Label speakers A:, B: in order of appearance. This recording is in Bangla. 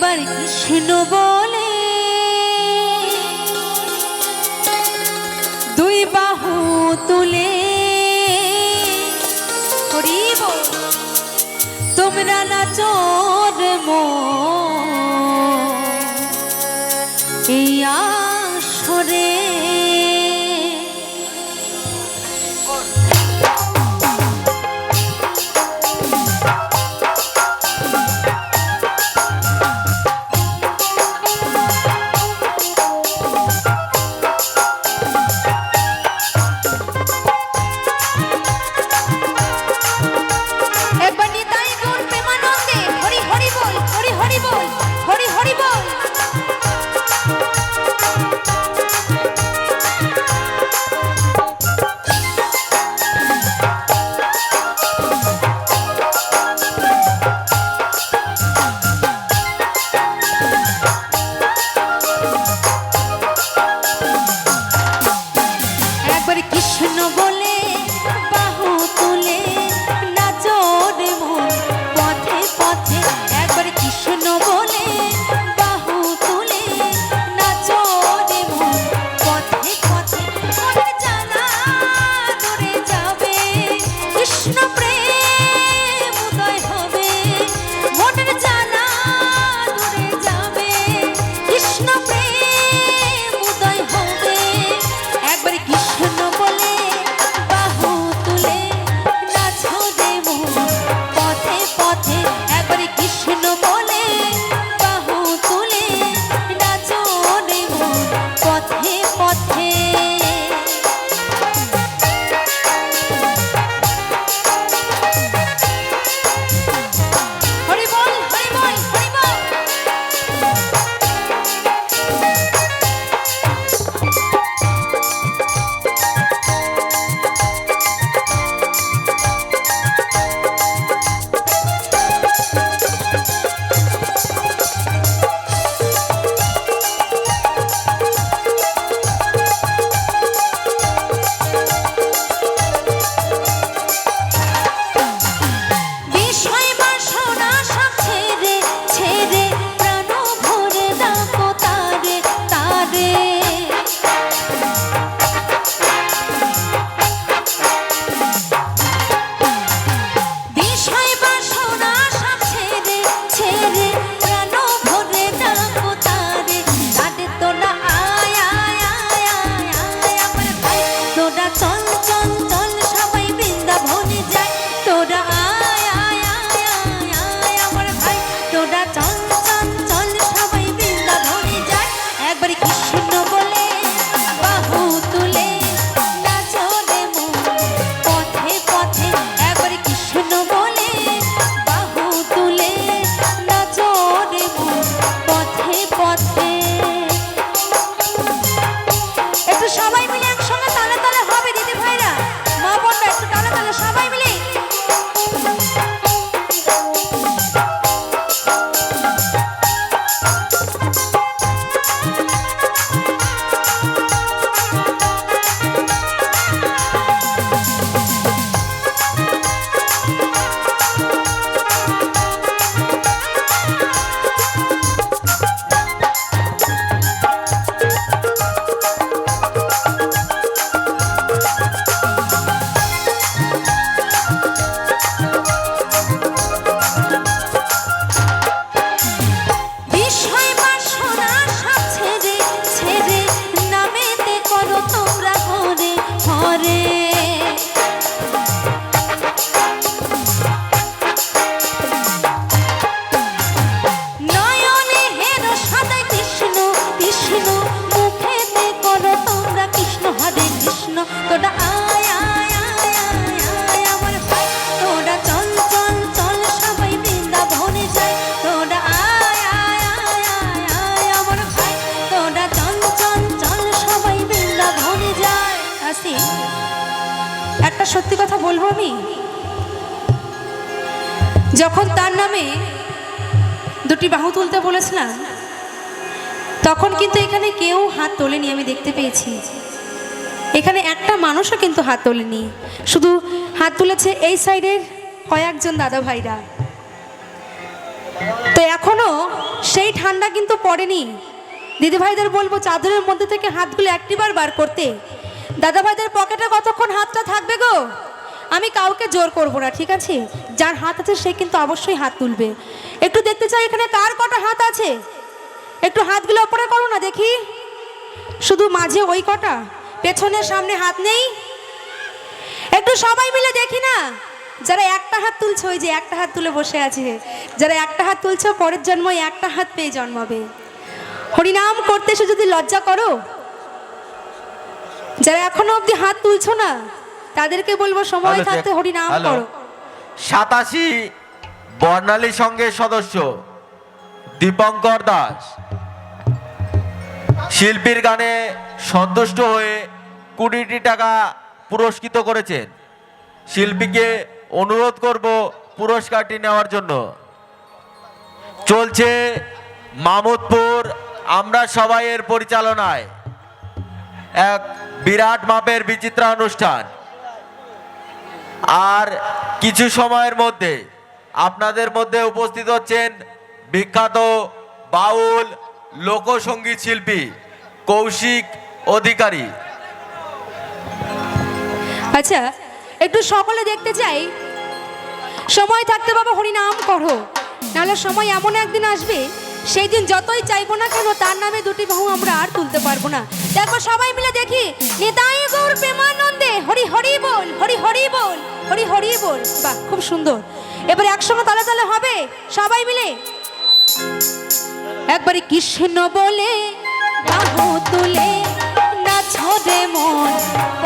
A: একবার কৃষ্ণ বলে। দুই বাহু তুলে করিব। তোমরা নাচর এই আসরে আমি? যখন তার নামে দুটি বাহু তুলতে বলেছিলাম, তখন কিন্তু এখানে কেউ হাত তোলেনি, আমি দেখতে পেয়েছি। এখানে একটা মানুষও কিন্তু হাত তোলেনি। শুধু হাত তুলেছে এই সাইডের কয়েকজন দাদা ভাইরা তো এখনও সেই ঠান্ডা কিন্তু পড়েনি। দিদিভাইদের বলব, চাদরের মধ্যে থেকে হাতগুলো একটিবার বার করতে। দাদাভাইদের পকেটে কতক্ষণ হাতটা থাকবে গো? আমি কাউকে জোর করব না, ঠিক আছে? যার হাত আছে সে কিন্তু অবশ্যই হাত তুলবে। একটু দেখতে চাই এখানে কার কটা হাত আছে। একটু হাতগুলো ওপরে করো না, দেখি। শুধু মাঝে ওই কটা। পেছনের সামনে হাত নেই। একটু সবাই মিলে দেখি না। যারা একটা হাত তুলছে, ওই যে একটা হাত তুলে বসে আছে। যারা একটা হাত তুলছে, পরের জন্মই একটা হাত পেয়ে জন্মাবে। হরিনাম করতে এসে যদি লজ্জা করো। যারা এখনও অবধি হাত তুলছো না তাদেরকে বলব সময় থাকতে। হরিনাম
B: হ্যালো।
A: করো।
B: সাতাশি বর্ণালী সংঘের সদস্য দীপঙ্কর দাস। শিল্পীর গানে সন্তুষ্ট হয়ে কুড়িটি টাকা পুরস্কৃত করেছেন। শিল্পীকে অনুরোধ করব পুরস্কারটি নেওয়ার জন্য। চলছে মামুদপুর আমরা সবাই এর পরিচালনায়। এক বিরাট মাপের বিচিত্রা অনুষ্ঠান। আর কিছু সময়ের মধ্যে আপনাদের মধ্যে উপস্থিত হচ্ছেন বিখ্যাত বাউল লোকসঙ্গীত শিল্পী কৌশিক অধিকারী।
A: আচ্ছা একটু সকলে দেখতে চাই। সময় থাকতে বাবা হরিনাম করো, নাহলে সময় এমন একদিন আসবে সেই দিন যতই চাইব না কেন, তার নামে দুটি বাহু আমরা আর তুলতে পারব না। দেখো, সবাই মিলে দেখি। নিতাই গৌর প্রেমানন্দে, হরি হরি বল, হরি হরি বল, হরি হরি বল। বাহ, খুব সুন্দর। এবার একসঙ্গে তালে তালে হবে। সবাই মিলে। একবারে কৃষ্ণ বলে তুলে না রে মন।